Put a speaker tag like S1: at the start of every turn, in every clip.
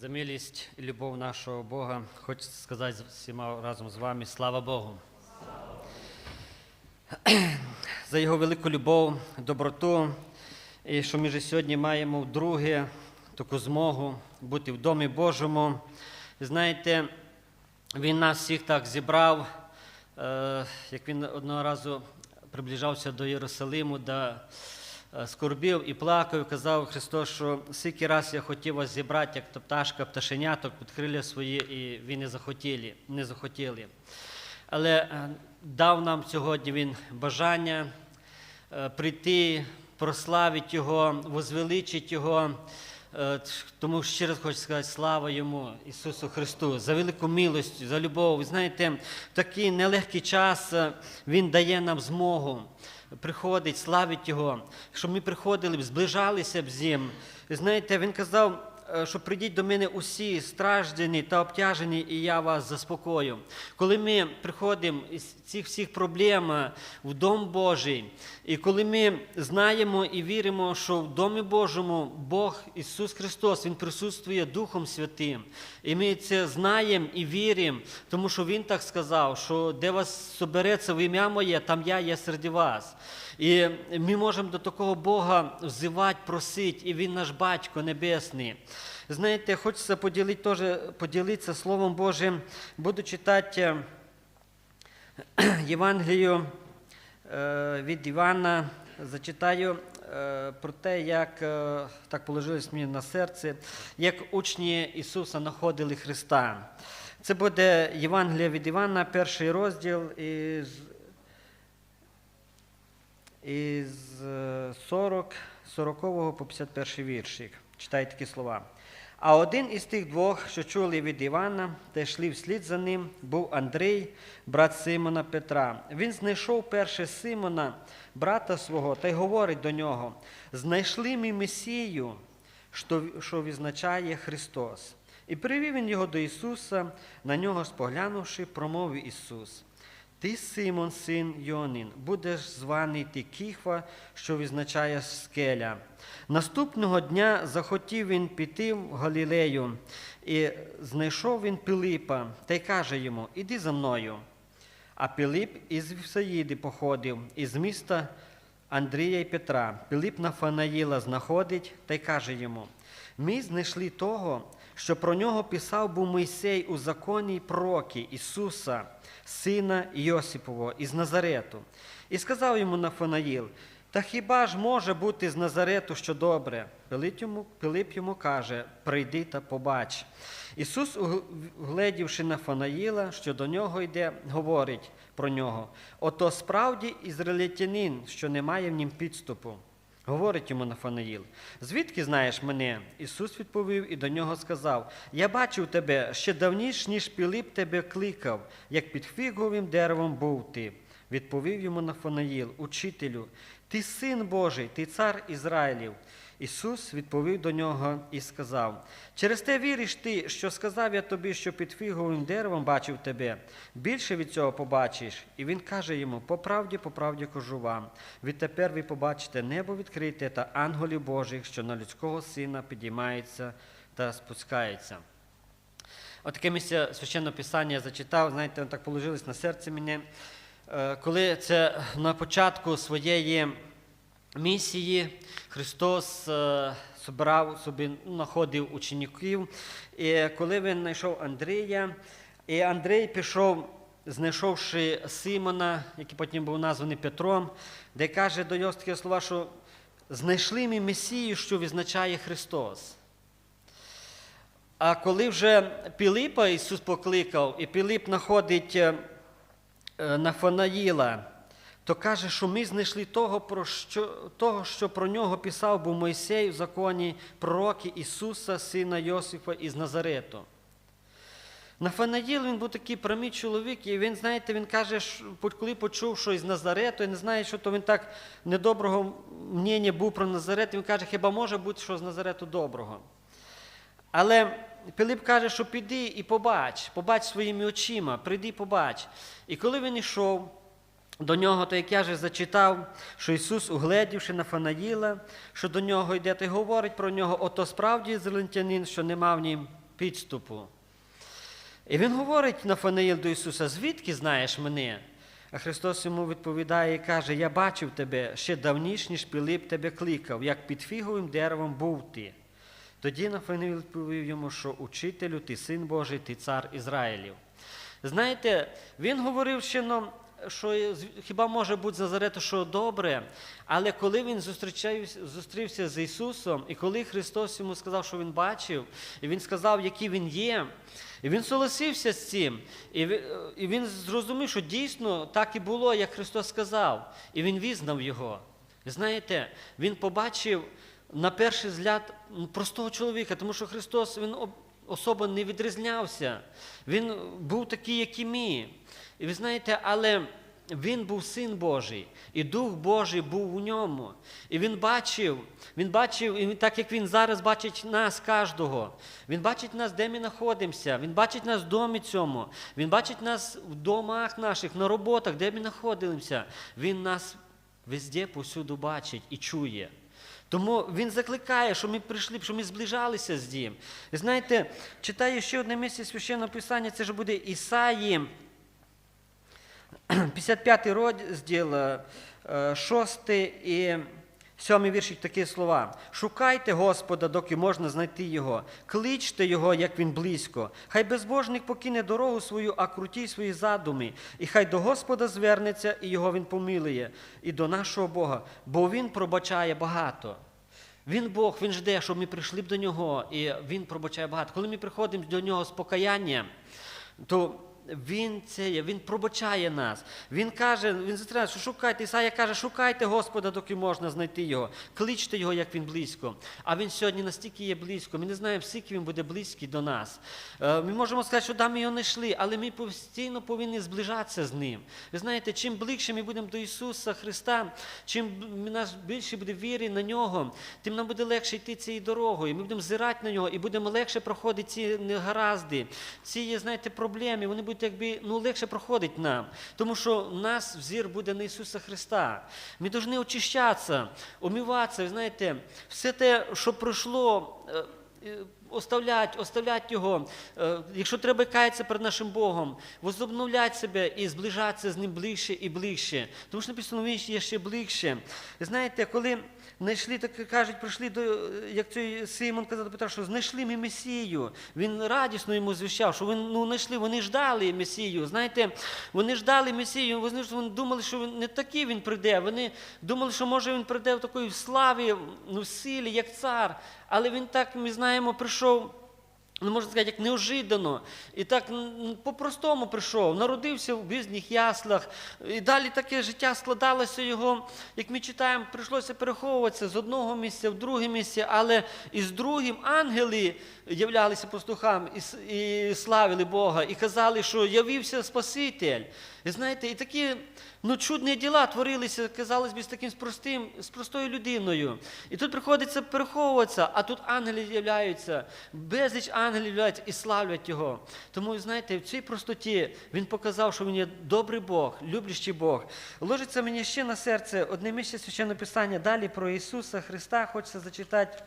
S1: За милість і любов нашого Бога, хочу сказати всіма разом з вами, слава Богу. За його велику любов, доброту, і що ми ж сьогодні маємо вдруге таку змогу бути в Домі Божому. Знаєте, він нас всіх так зібрав, е, як він одного разу приближався до Єрусалиму, е, скорбів і плакав, і казав Христос, що скільки раз я хотів вас зібрати, як то пташка, пташеняток під крилля свої, і ви не захотіли. Не захотіли. Але е, дав нам сьогодні Він бажання е, прийти, прославити Його, возвеличити Його. Е, Тому ще раз хочу сказати слава Йому, Ісусу Христу, за велику милость, за любов. Знаєте, в такий нелегкий час е, Він дає нам змогу приходить, славить Його, щоб ми приходили, зближалися б з ним. Знаєте, Він казав, що прийдіть до мене усі страждені та обтяжені, і я вас заспокою. Коли ми приходимо із цих всіх проблем е, в Дом Божий, і коли ми знаємо і віримо, що в Домі Божому Бог Ісус Христос, Він присутствує Духом Святим, і ми це знаємо і віримо, тому що Він так сказав, що де вас собереться в ім'я Моє, там я є серед вас. І ми можемо до такого Бога взивати, просити, і Він наш Батько Небесний. Знаєте, хочеться поділити, теж, поділитися Словом Божим. Буду читати е, Євангелію е, від Івана. Зачитаю е, про те, як так положилось мені на серце, як учні Ісуса знаходили Христа. Це буде Євангелія від Івана, перший розділ із із е, 40, 40 по 51 віршик. Читаю такі слова. А один із тих двох, що чули від Івана та йшли вслід за ним, був Андрій, брат Симона Петра. Він знайшов перше Симона, брата свого, та й говорить до нього: знайшли ми Месію, що, що відзначає Христос. І привів він його до Ісуса, на нього споглянувши, промовив Ісус. Ти, Симон, син Йонин, будеш званий ти Кіхва, що визначає скеля. Наступного дня захотів він піти в Галілею, і знайшов він Пилипа та й каже йому: Іди за мною. А Пилип із Вівсаїди походив, із міста Андрія і Петра. Пилип Нафанаїла знаходить та й каже йому: Ми знайшли того, що про нього писав був Мойсей у законі пророки Ісуса, сина Йосипового із Назарету. І сказав йому Нафанаїл, та хіба ж може бути з Назарету що добре? Пилип йому, Пилип йому каже: прийди та побач. Ісус, уг- вгледівши Нафанаїла, що до нього йде, говорить про нього: ото справді ізраїльтянин, що не має в нім підступу. Говорить йому Нафанаїл, звідки знаєш мене? Ісус відповів і до нього сказав: Я бачив тебе ще давніш, ніж Пілип тебе кликав, як під фіговим деревом був ти. Відповів йому Нафанаїл, учителю, ти син Божий, ти цар Ізраїлів. Ісус відповів до нього і сказав: Через те віриш ти, що сказав я тобі, що під фіговим деревом бачив тебе. Більше від цього побачиш. І він каже йому: по правді, по правді кажу вам. Відтепер ви побачите небо відкрите та ангелів Божих, що на людського сина підіймається та спускається. Отаке місце священного писання зачитав, знаєте, так положилось на серце мені. Е, Коли це на початку своєї місії Христос е, собі, ну, знаходив учеників. І коли він знайшов Андрія, і Андрій пішов, знайшовши Симона, який потім був названий Петром, де каже до нього такі слова, що знайшли ми Месію, що відзначає Христос. А коли вже Пілипа Ісус покликав, і Пілип знаходить е, Нафанаїла, то каже, що ми знайшли того, про що, того, що про нього писав був Мойсей в законі пророки Ісуса, сина Йосифа із Назарету. Нафанаїл він був такий промій чоловік, і він, знаєте, він каже, що коли почув, що із Назарету, я не знаю, що то він так недоброго мнення був про Назарет, він каже, хіба може бути, що з Назарету доброго. Але Пилип каже, що піди і побач, побач своїми очима, прийди побач. І коли він йшов до нього, то як я вже зачитав, що Ісус, угледівши Нафанаїла, що до нього йде, то й говорить про нього, ото справді зелентянин, що не мав нім підступу. І він говорить Нафанаїл до Ісуса, звідки знаєш мене? А Христос йому відповідає і каже: Я бачив тебе ще давніш, ніж Пилип тебе кликав, як під фіговим деревом був ти. Тоді Нафанаїл відповів йому, що учителю, ти син Божий, ти цар Ізраїлів. Знаєте, він говорив ще нам, що хіба може бути з Назарету, що добре, але коли він зустрівся з Ісусом, і коли Христос йому сказав, що він бачив, і він сказав, який він є, і він согласився з цим, і він, зрозумів, що дійсно так і було, як Христос сказав, і він визнав його. Знаєте, він побачив на перший взгляд простого чоловіка, тому що Христос він особо не відрізнявся. Він був такий, як і ми. І ви знаєте, але він був син Божий, і Дух Божий був у ньому. І він бачив, він бачив, і так як він зараз бачить нас, кожного. Він бачить нас, де ми знаходимося. Він бачить нас в домі цьому. Він бачить нас в домах наших, на роботах, де ми знаходимося. Він нас везде, повсюду бачить і чує. Тому він закликає, що ми прийшли, що ми зближалися з ним. І знаєте, читаю ще одне місце священного писання, це ж буде Ісаї, 55 розділ, 6 і 7 віршик такі слова. Шукайте Господа, доки можна знайти Його. Кличте Його, як Він близько. Хай безбожник покине дорогу свою, а круті свої задуми. І хай до Господа звернеться, і Його Він помилує, і до нашого Бога, бо Він пробачає багато. Він Бог, Він жде, щоб ми прийшли б до нього, і Він пробачає багато. Коли ми приходимо до нього з покаянням, то він це він пробачає нас. Він каже, він застерігає, що шукайте. Ісая каже, шукайте Господа, доки можна знайти його. Кличте його, як він близько. А він сьогодні настільки є близько. Ми не знаємо, скільки він буде близький до нас. Е, Ми можемо сказати, що да, ми його не йшли, але ми постійно повинні зближатися з ним. Ви знаєте, чим ближче ми будемо до Ісуса Христа, чим нас більше буде віри на нього, тим нам буде легше йти цією дорогою. Ми будемо зирати на нього і будемо легше проходити ці негаразди, ці, знаєте, проблеми. Вони будуть якби ну, легше проходити нам. Тому що у нас взір буде на Ісуса Христа. Ми повинні очищатися, омиватися. Ви знаєте, все те, що пройшло. е, е, Оставлять, оставлять його, Е, якщо треба каятися перед нашим Богом, возобновлять себе і зближатися з ним ближче і ближче. Тому що написано, він є ще ближче. Знаєте, коли знайшли, так кажуть, прийшли до, як цей Симон казав до Петра, що знайшли ми Месію. Він радісно йому звіщав, що він, ну, знайшли, вони ждали Месію. Знаєте, вони ждали Месію, вони, вони думали, що він не такий він прийде. Вони думали, що може він прийде в такої славі, ну, в силі, як цар. Але він так, ми знаємо, прийшов. Ну, можна сказати, як неожиданно. І так по-простому прийшов, народився в бізніх яслах. І далі таке життя складалося його, як ми читаємо, прийшлося переховуватися з одного місця в друге місце, але і з другим ангели являлися пастухам і, славили Бога, і казали, що явився Спаситель. І знаєте, і такі ну, чудні діла творилися, казалось би, з таким простим, з простою людиною. І тут приходиться переховуватися, а тут ангели з'являються, безліч ангелів являються і славлять його. Тому, знаєте, в цій простоті він показав, що він є добрий Бог, люблячий Бог. Ложиться мені ще на серце одне місце священного писання далі про Ісуса Христа. Хочеться зачитати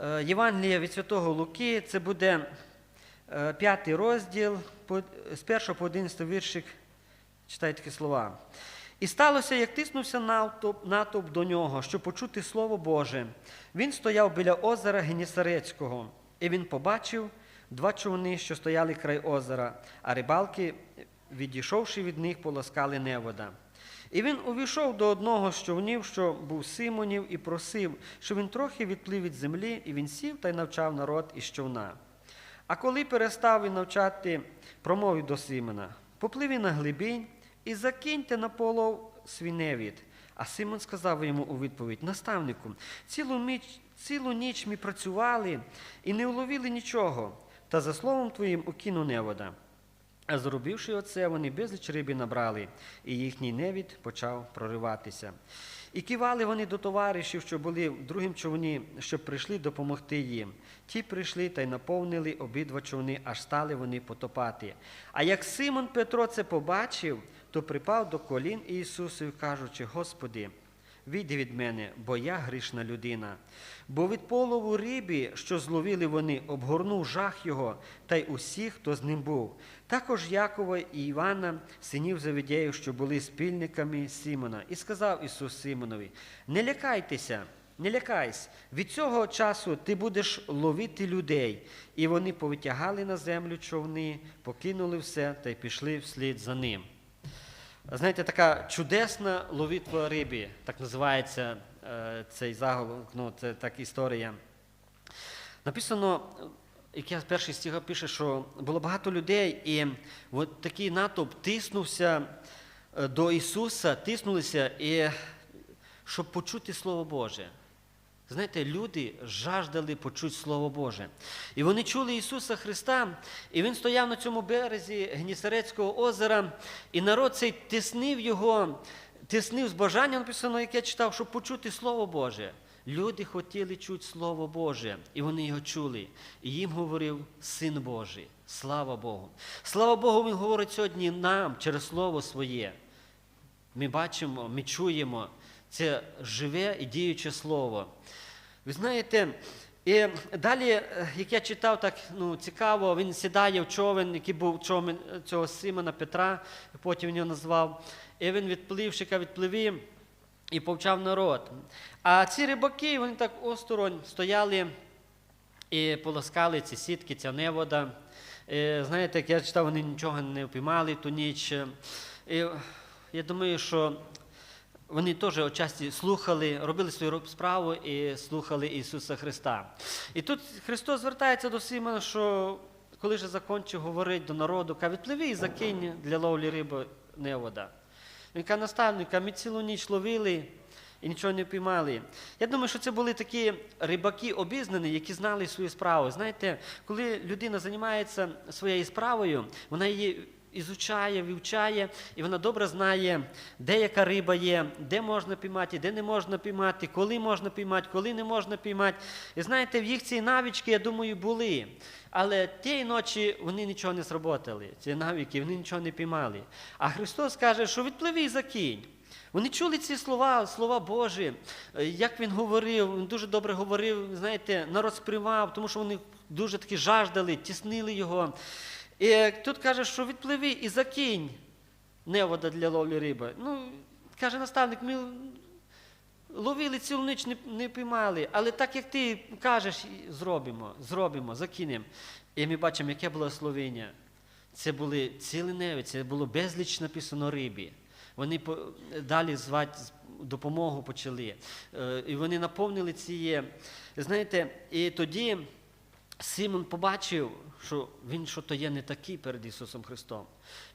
S1: е, Євангелія від Святого Луки. Це буде п'ятий розділ, з 1 по 11 віршик. Читаю такі слова. І сталося, як тиснувся натовп, натовп до нього, щоб почути Слово Боже. Він стояв біля озера Генісарецького, і він побачив два човни, що стояли край озера, а рибалки, відійшовши від них, полоскали невода. І він увійшов до одного з човнів, що був Симонів, і просив, що він трохи відплив від землі, і він сів та й навчав народ із човна. А коли перестав він навчати, промовив до Симона: Попливи на глибінь і закиньте на полов свій невід. А Симон сказав йому у відповідь: Наставнику, цілу ніч, цілу ніч ми працювали і не уловили нічого, та за словом твоїм укину невода. А зробивши оце, вони безліч риби набрали, і їхній невід почав прориватися. І кивали вони до товаришів, що були в другому човні, щоб прийшли допомогти їм. Ті прийшли та й наповнили обидва човни, аж стали вони потопати. А як Симон Петро це побачив, то припав до колін Ісусу, кажучи, Господи, Віди від мене, бо я грішна людина. Бо від полову рибі, що зловили вони, обгорнув жах його, та й усіх, хто з ним був. Також Якова і Івана, синів Завідєю, що були спільниками Симона. І сказав Ісус Симонові: Не лякайтеся, не лякайся, від цього часу ти будеш ловити людей. І вони повитягали на землю човни, покинули все та й пішли вслід за ним. Знаєте, така чудесна ловітва рибі, так називається е, цей заголовок, ну, це так історія. Написано, як я перший стіга пише, що було багато людей, і от такий натовп тиснувся е, до Ісуса, тиснулися, і, щоб почути Слово Боже. Знаєте, люди жаждали почути Слово Боже. І вони чули Ісуса Христа, і Він стояв на цьому березі Гнісарецького озера, і народ цей тиснив його, тиснив з бажання, написано, як я читав, щоб почути Слово Боже. Люди хотіли чути Слово Боже, і вони його чули. І їм говорив Син Божий. Слава Богу. Слава Богу, Він говорить сьогодні нам через Слово Своє. Ми бачимо, ми чуємо це живе і діюче слово. Ви знаєте, і далі, е, як я читав, так ну, цікаво, він сідає в човен, який був човен цього Симона Петра, потім він його назвав. І він відплившика відпливі і повчав народ. А ці рибаки, вони так осторонь стояли і полоскали ці сітки, ця невода. І, знаєте, як я читав, вони нічого не впіймали ту ніч. І я думаю, що вони теж отчасті слухали, робили свою справу і слухали Ісуса Христа. І тут Христос звертається до Симона, що коли же закончив говорити до народу, каже, відпливи і закинь для ловлі риби невода. Він каже, наставника, ми цілу ніч ловили і нічого не піймали. Я думаю, що це були такі рибаки обізнані, які знали свою справу. Знаєте, коли людина займається своєю справою, вона її ізучає, вивчає, і вона добре знає, де яка риба є, де можна піймати, де не можна піймати, коли можна піймати, коли не можна піймати. І знаєте, в їх ці навички, я думаю, були. Але тієї ночі вони нічого не зроботали, ці навики, вони нічого не піймали. А Христос каже, що відпливи і закинь. Вони чули ці слова, слова Божі, е, як він говорив, він дуже добре говорив, знаєте, народ сприймав, тому що вони дуже таки жаждали, тіснили його. І тут каже, що відпливи і закинь невода для ловлі риби. Ну, каже наставник, ми ловили цілу ніч, не, не піймали, але так як ти кажеш, зробимо, зробимо, закинемо. І ми бачимо, яке благословення. Це були цілі неви, це було безліч написано рибі. Вони далі звати допомогу почали. Е, І вони наповнили ці. Знаєте, і тоді Симон побачив, що він що то є не такий перед Ісусом Христом.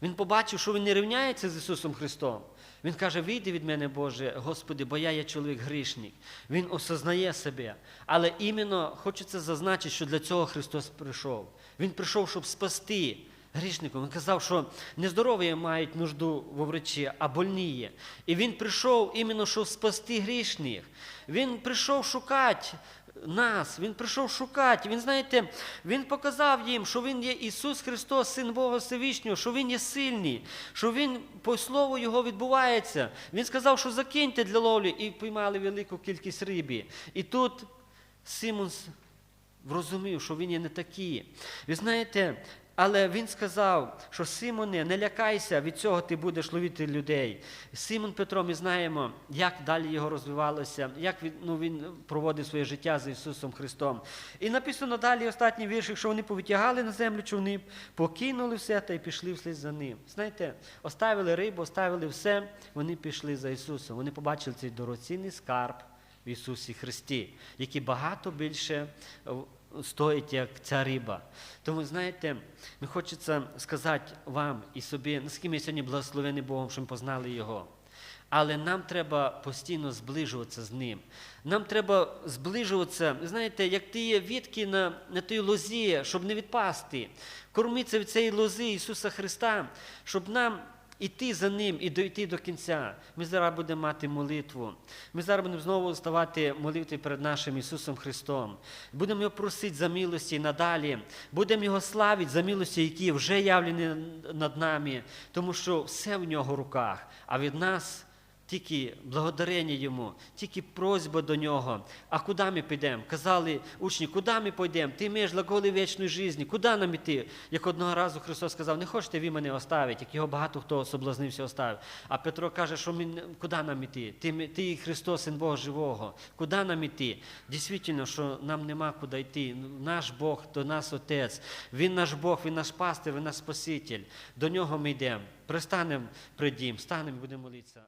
S1: Він побачив, що він не рівняється з Ісусом Христом. Він каже: вийди від мене, Боже, Господи, бо я є чоловік грішник. Він осознає себе. Але іменно хочеться зазначити, що для цього Христос прийшов. Він прийшов, щоб спасти грішників. Він казав, що нездорові мають нужду в врачі, а больні є. І він прийшов іменно, щоб спасти грішних. Він прийшов шукати нас, Він прийшов шукати. Він, знаєте, Він показав їм, що Він є Ісус Христос, Син Бога Всевишнього, що Він є сильний, що Він по слову Його відбувається. Він сказав, що закиньте для ловлі і піймали велику кількість рибі. І тут Симон зрозумів, що він є не такий. Ви знаєте, але він сказав, що Симоне, не лякайся, від цього ти будеш ловити людей. Симон Петро, ми знаємо, як далі його розвивалося, як він, ну, він проводив своє життя з Ісусом Христом. І написано далі останній віршик, що вони повитягали на землю човни, покинули все та й пішли вслід за ним. Знаєте, оставили рибу, оставили все, вони пішли за Ісусом. Вони побачили цей дорогоцінний скарб в Ісусі Христі, який багато більше стоїть, як ця риба. Тому, знаєте, мені хочеться сказати вам і собі, наскільки ми сьогодні благословені Богом, що ми познали Його. Але нам треба постійно зближуватися з ним. Нам треба зближуватися, знаєте, як ті є відки на, на тій лозі, щоб не відпасти. Кормитися від цієї лози Ісуса Христа, щоб нам іти за Ним і дойти до кінця. Ми зараз будемо мати молитву. Ми зараз будемо знову ставати молитві перед нашим Ісусом Христом. Будемо Його просити за милості надалі. Будемо Його славити за милості, які вже явлені над нами, тому що все в нього в руках, а від нас тільки благодарення йому, тільки просьба до нього. А куди ми підемо? Казали учні, куди ми підемо? Ти маєш глаголи вічної житті, куди нам іти? Як одного разу Христос сказав, не хочете ви мене оставити, як його багато хто соблазнився оставив. А Петро каже, що ми, куди нам іти? Ти, ти Христос, Син Бога живого. Куди нам іти? Дійсно, що нам нема куди йти. Наш Бог то нас Отець. Він наш Бог, Він наш пастир, Він наш Спаситель. До нього ми йдемо. Пристанемо при дім, станемо будемо молитися.